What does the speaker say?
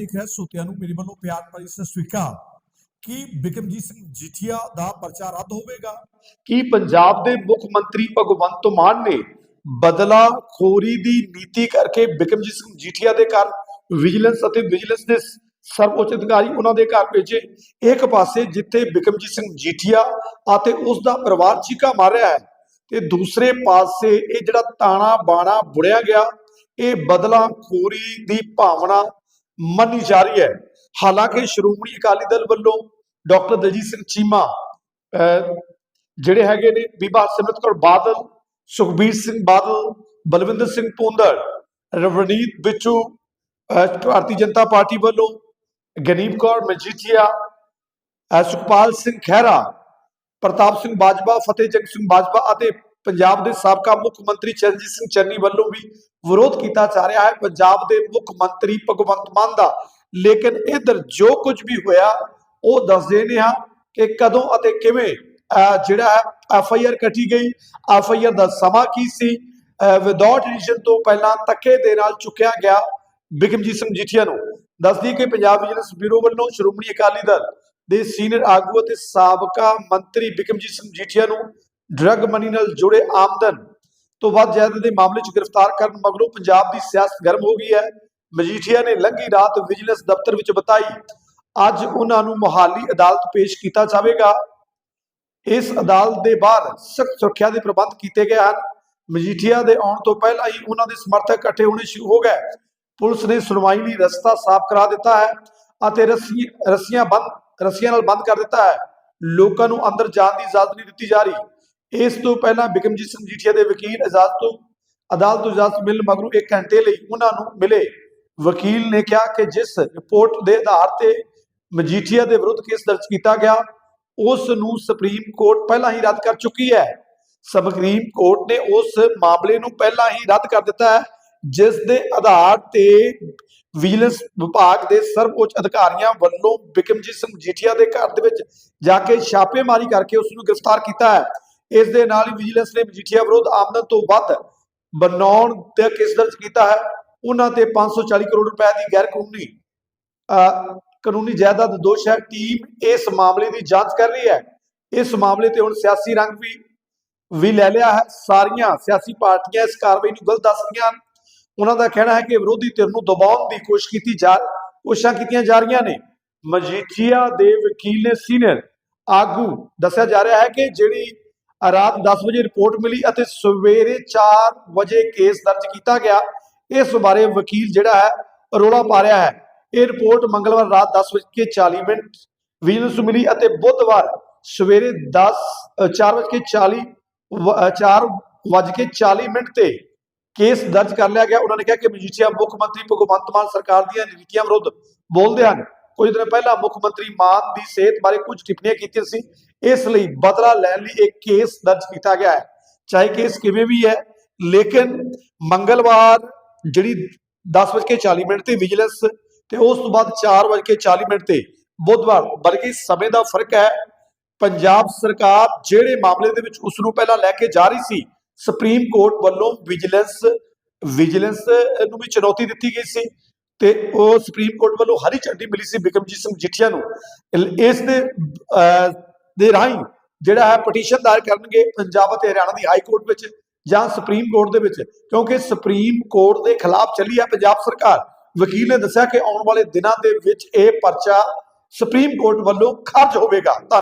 ਦੇਖ ਰਹੇ ਸਰੋਤਿਆਂ ਨੂੰ, ਮੇਰੇ ਵੱਲੋਂ ਪਿਆਰ ਭਰੀ ਸਤਿ ਸ੍ਰੀ ਅਕਾਲ। ਕੀ ਬਿਕਮਜੀਤ ਸਿੰਘ ਜੀਠੀਆ ਦਾ ਪਰਚਾ ਰੱਦ ਹੋਵੇਗਾ? ਕਿ ਪੰਜਾਬ ਦੇ ਮੁੱਖ ਮੰਤਰੀ ਭਗਵੰਤ ਮਾਨ ਨੇ ਬਦਲਾ ਖੋਰੀ ਦੀ ਨੀਤੀ ਕਰਕੇ ਬਿਕਮਜੀਤ ਸਿੰਘ ਜੀਠੀਆ ਦੇ ਘਰ ਵਿਜੀਲੈਂਸ ਅਤੇ ਵਿਜੀਲੈਂਸ ਦੇ ਸਰਵਉੱਚ ਅਧਿਕਾਰੀ ਉਹਨਾਂ ਦੇ ਘਰ ਭੇਜੇ? ਇੱਕ ਪਾਸੇ ਜਿੱਥੇ ਬਿਕਮਜੀਤ ਸਿੰਘ ਜੀਠੀਆ ਅਤੇ ਉਸ ਦਾ ਪਰਿਵਾਰ ਚੀਕਾ ਮਾਰ ਰਿਹਾ ਹੈ ਤੇ ਦੂਸਰੇ ਪਾਸੇ ਇਹ ਜਿਹੜਾ ਤਾਣਾ ਬਾਣਾ ਬੁੜਿਆ ਗਿਆ, ਇਹ ਬਦਲਾ ਖੋਰੀ ਦੀ ਭਾਵਨਾ ਮੰਨੀ ਜਾ ਰਹੀ ਹੈ। ਹਾਲਾਂਕਿ ਸ਼੍ਰੋਮਣੀ ਅਕਾਲੀ ਦਲ ਵੱਲੋਂ ਡਾਕਟਰ ਦਲਜੀਤ ਸਿੰਘ ਚੀਮਾ ਜਿਹੜੇ ਹੈਗੇ ਨੇ ਬੀਬਾ ਸਿਮਰਤ ਕੌਰ ਬਾਦਲ, ਸੁਖਬੀਰ ਸਿੰਘ ਬਾਦਲ, ਬਲਵਿੰਦਰ ਸਿੰਘ ਪੂੰਦੜ ਰਵਨੀਤ ਬਿੱਟੂ ਭਾਰਤੀ ਜਨਤਾ ਪਾਰਟੀ ਵੱਲੋਂ ਗਨੀਮ ਕੌਰ ਮਜੀਠੀਆ ਸੁਖਪਾਲ ਸਿੰਘ ਖਹਿਰਾ, ਪ੍ਰਤਾਪ ਸਿੰਘ ਬਾਜਵਾ ਫਤਿਹਜੰਗ ਸਿੰਘ ਬਾਜਵਾ ਅਤੇ ਪੰਜਾਬ ਦੇ ਸਾਬਕਾ ਮੁੱਖ ਮੰਤਰੀ ਚਰਨਜੀਤ ਸਿੰਘ ਚੰਨੀ ਵੱਲੋਂ ਵੀ ਵਿਰੋਧ ਕੀਤਾ ਜਾ ਰਿਹਾ ਹੈ। ਪੰਜਾਬ ਦੇ ਮੁੱਖ ਮੰਤਰੀ ਭਗਵੰਤ ਮਾਨ ਦਾ। ਲੇਕਿਨ ਇਧਰ ਜੋ ਕੁਝ ਵੀ ਹੋਇਆ, ਉਹ ਦੱਸਦੇ ਨੇ ਹਾਂ ਕਿ ਕਦੋਂ ਅਤੇ ਕਿਵੇਂ ਜਿਹੜਾ ਐਫ ਆਈ ਆਰ ਕੱਟੀ ਗਈ। ਐਫ ਆਈ ਆਰ ਦਾ ਸਮਾਂ ਕੀ ਸੀ? ਵਿਦਆਊਟ ਰੀਜਨ ਤੋਂ ਪਹਿਲਾਂ ਤੱਕੇ ਦੇ ਨਾਲ ਚੁੱਕਿਆ ਗਿਆ ਬਿਕਮਜੀਤ ਸਿੰਘ ਜੀਠੀਆ ਨੂੰ। ਦੱਸਦੀ ਕਿ ਪੰਜਾਬ ਵਿਜੀਲੈਂਸ ਬਿਊਰੋ ਵੱਲੋਂ ਸ਼੍ਰੋਮਣੀ ਅਕਾਲੀ ਦਲ ਦੇ ਸੀਨੀਅਰ ਆਗੂ ਅਤੇ ਸਾਬਕਾ ਮੰਤਰੀ ਬਿਕਮਜੀਤ ਸਿੰਘ ਜੀਠੀਆ ਨੂੰ ਡਰੱਗ ਮਨੀ ਨਾਲ ਜੁੜੇ ਆਮਦਨ ਤੋਂ ਵੱਧ ਜਾਇਦਾਦ ਦੇ ਮਾਮਲੇ 'ਚ ਗ੍ਰਿਫਤਾਰ ਕਰਨ ਮਗਰੋਂ ਪੰਜਾਬ ਦੀ ਸਿਆਸਤ ਗਰਮ ਹੋ ਗਈ ਹੈ। ਮਜੀਠੀਆ ਨੇ ਲੰਘੀ ਰਾਤ ਵਿਜੀਲੈਂਸ ਦਫ਼ਤਰ ਵਿੱਚ ਬਤਾਈ। ਅੱਜ ਉਹਨਾਂ ਨੂੰ ਮੋਹਾਲੀ ਅਦਾਲਤ ਪੇਸ਼ ਕੀਤਾ ਜਾਵੇਗਾ। ਇਸ ਅਦਾਲਤ ਦੇ ਬਾਹਰ ਸਖਤ ਸੁਰੱਖਿਆ ਦੇ ਪ੍ਰਬੰਧ ਕੀਤੇ ਗਏ ਹਨ। ਮਜੀਠੀਆ ਦੇ ਆਉਣ ਤੋਂ ਪਹਿਲਾਂ ਹੀ ਉਹਨਾਂ ਦੇ ਸਮਰਥਕ ਇਕੱਠੇ ਹੋਣੇ ਸ਼ੁਰੂ ਹੋ ਗਏ। ਪੁਲਿਸ ਨੇ ਸੁਣਵਾਈ ਲਈ ਰਸਤਾ ਸਾਫ਼ ਕਰਾ ਦਿੱਤਾ ਹੈ ਅਤੇ ਰੱਸੀ, ਰੱਸੀਆਂ ਬੰਦ, ਰੱਸੀਆਂ ਨਾਲ ਬੰਦ ਕਰ ਦਿੱਤਾ ਹੈ। ਲੋਕਾਂ ਨੂੰ ਅੰਦਰ ਜਾਣ ਦੀ ਇਜਾਜ਼ਤ ਨਹੀਂ ਦਿੱਤੀ ਜਾ ਰਹੀ। ਇਸ ਤੋਂ ਪਹਿਲਾਂ ਬਿਕਮਜੀਤ ਸਿੰਘ ਜੀਠੀਆ ਦੇ ਵਕੀਲ ਇਜਾਜ਼ਤ ਤੋਂ ਅਦਾਲਤ ਤੋਂ ਇਜਾਜ਼ਤ ਮਿਲਣ ਮਗਰੋਂ ਇੱਕ ਘੰਟੇ ਲਈ ਉਹਨਾਂ ਨੂੰ ਮਿਲੇ। ਵਕੀਲ ਨੇ ਕਿਹਾ ਕਿ ਜਿਸ ਰਿਪੋਰਟ ਦੇ ਆਧਾਰ ਤੇ ਮਜੀਠੀਆ ਦੇ ਵਿਰੁੱਧ ਕੇਸ ਦਰਜ ਕੀਤਾ ਗਿਆ, ਉਸ ਨੂੰ ਸੁਪਰੀਮ ਕੋਰਟ ਪਹਿਲਾਂ ਹੀ ਰੱਦ ਕਰ ਚੁੱਕੀ ਹੈ। ਸੁਪਰੀਮ ਕੋਰਟ ਨੇ ਉਸ ਮਾਮਲੇ ਨੂੰ ਪਹਿਲਾਂ ਹੀ ਰੱਦ ਕਰ ਦਿੱਤਾ ਹੈ, ਜਿਸ ਦੇ ਆਧਾਰ ਤੇ ਵਿਜੀਲੈਂਸ ਵਿਭਾਗ ਦੇ ਸਰਵਉੱਚ ਅਧਿਕਾਰੀਆਂ ਵੱਲੋਂ ਬਿਕਮਜੀਤ ਸਿੰਘ ਜੀਠੀਆ ਦੇ ਘਰ ਦੇ ਵਿੱਚ ਜਾ ਕੇ ਛਾਪੇਮਾਰੀ ਕਰਕੇ ਉਸ ਨੂੰ ਗ੍ਰਿਫਤਾਰ ਕੀਤਾ ਹੈ। ਇਸ ਦੇ ਨਾਲ ਹੀ ਵਿਜੀਲੈਂਸ ਨੇ ਮਜੀਠੀਆ ਵਿਰੁੱਧ ਆਮਦਨ ਤੋਂ ਵੱਧ ਬਣਾਉਣ ਤੇ ਕੇਸ ਦਰਜ ਕੀਤਾ ਹੈ। ਉਹਨਾਂ ਤੇ 540 ਕਰੋੜ ਰੁਪਏ ਦੀ ਗੈਰ ਕਾਨੂੰਨੀ ਕਾਨੂੰਨੀ ਜਾਇਦਾਦ ਦੋਸ਼ ਹੈ। ਟੀਮ ਇਸ ਮਾਮਲੇ ਦੀ ਜਾਂਚ ਕਰ ਰਹੀ ਹੈ। ਇਸ ਮਾਮਲੇ ਤੇ ਹੁਣ ਸਿਆਸੀ ਰੰਗ ਵੀ ਵੀ ਲੈ ਲਿਆ ਹੈ। ਸਾਰੀਆਂ ਸਿਆਸੀ ਪਾਰਟੀਆਂ ਇਸ ਕਾਰਵਾਈ ਨੂੰ ਗਲਤ ਦੱਸ ਰਹੀਆਂ ਹਨ। ਉਹਨਾਂ ਦਾ ਕਹਿਣਾ ਹੈ ਕਿ ਵਿਰੋਧੀ ਧਿਰ ਨੂੰ ਦਬਾਉਣ ਦੀ ਕੋਸ਼ਿਸ਼ ਕੀਤੀ ਜਾ, ਕੋਸ਼ਿਸ਼ਾਂ ਕੀਤੀਆਂ ਜਾ ਰਹੀਆਂ ਨੇ। ਮਜੀਠੀਆ ਦੇ ਵਕੀਲ ਨੇ ਸੀਨੀਅਰ ਆਗੂ ਦੱਸਿਆ ਜਾ ਰਿਹਾ ਹੈ ਕਿ ਜਿਹੜੀ ਰਾਤ 10 ਵਜੇ ਰਿਪੋਰਟ ਮਿਲੀ ਅਤੇ ਸਵੇਰੇ 4 ਵਜੇ ਕੇਸ ਦਰਜ ਕੀਤਾ ਗਿਆ। ਇਸ ਬਾਰੇ ਵਕੀਲ ਜਿਹੜਾ ਹੈ, ਰੋਲਾ ਪਾ ਰਿਹਾ ਹੈ। ਇਹ ਰਿਪੋਰਟ ਮੰਗਲਵਾਰ ਰਾਤ 10:40 ਮਿੰਟ ਵਿਜੀਲੈਂਸ ਨੂੰ ਮਿਲੀ ਅਤੇ ਬੁੱਧਵਾਰ ਸਵੇਰੇ 10 4:40 4:40 ਮਿੰਟ ਤੇ ਕੇਸ ਦਰਜ ਕਰ ਲਿਆ ਗਿਆ। ਉਹਨਾਂ ਨੇ ਕਿਹਾ ਕਿ ਮਜੀਠੀਆ ਮੁੱਖ ਮੰਤਰੀ ਭਗਵੰਤ ਮਾਨ ਸਰਕਾਰ ਦੀਆਂ ਨੀਤੀਆਂ ਵਿਰੁੱਧ ਬੋਲਦੇ ਹਨ। ਕੁਝ ਦਿਨ ਪਹਿਲਾਂ ਮੁੱਖ ਮੰਤਰੀ ਮਾਨ ਦੀ ਸਿਹਤ ਬਾਰੇ ਕੁਝ ਟਿੱਪਣੀਆਂ ਕੀਤੀਆਂ ਸੀ। ਇਸ ਲਈ ਬਦਲਾ ਲੈਣ ਲਈ ਇੱਕ ਕੇਸ ਦਰਜ ਕੀਤਾ ਗਿਆ ਹੈ। ਚਾਹੇ ਕੇਸ ਕਿਵੇਂ ਵੀ ਹੈ, ਲੇਕਿਨ ਮੰਗਲਵਾਰ ਜਿਹੜੀ 10:40 ਮਿੰਟ ਤੇ ਵਿਜੀਲੈਂਸ ਤੇ ਉਸ ਤੋਂ ਬਾਅਦ 4:40 ਮਿੰਟ ਤੇ ਬੁੱਧਵਾਰ, ਬਲਕਿ ਸਮੇਂ ਦਾ ਫ਼ਰਕ ਹੈ, ਪੰਜਾਬ ਸਰਕਾਰ ਜਿਹੜੇ ਮਾਮਲੇ ਦੇ ਵਿੱਚ ਉਸ ਨੂੰ ਪਹਿਲਾਂ ਲੈ ਕੇ ਜਾ ਰਹੀ ਸੀ, ਸੁਪਰੀਮ ਕੋਰਟ ਵੱਲੋਂ ਵਿਜੀਲੈਂਸ ਵਿਜੀਲੈਂਸ ਨੂੰ ਵੀ ਚੁਣੌਤੀ ਦਿੱਤੀ ਗਈ ਸੀ। ਤੇ ਉਹ ਸੁਪਰੀਮ ਕੋਰਟ ਵੱਲੋਂ ਹਰੀ ਝੰਡੀ ਮਿਲੀ ਸੀ ਬਿਕਮਜੀਤ ਸਿੰਘ ਜੀਠੀਆ ਨੂੰ। ਇਸ ਦੇ ਦੇ ਰਾਹੀਂ ਜਿਹੜਾ ਹੈ ਪਟੀਸ਼ਨ ਦਾਇਰ ਕਰਨਗੇ ਪੰਜਾਬ ਅਤੇ ਹਰਿਆਣਾ ਦੀ ਹਾਈ ਕੋਰਟ ਵਿੱਚ ਜਾਂ ਸੁਪਰੀਮ ਕੋਰਟ ਦੇ ਵਿੱਚ, ਕਿਉਂਕਿ ਸੁਪਰੀਮ ਕੋਰਟ ਦੇ ਖਿਲਾਫ ਚੱਲੀ ਹੈ ਪੰਜਾਬ ਸਰਕਾਰ। ਵਕੀਲ ਨੇ ਦੱਸਿਆ ਕਿ ਆਉਣ ਵਾਲੇ ਦਿਨਾਂ ਦੇ ਵਿੱਚ ਇਹ ਪਰਚਾ ਸੁਪਰੀਮ ਕੋਰਟ ਵੱਲੋਂ ਖਾਰਜ ਹੋਵੇਗਾ।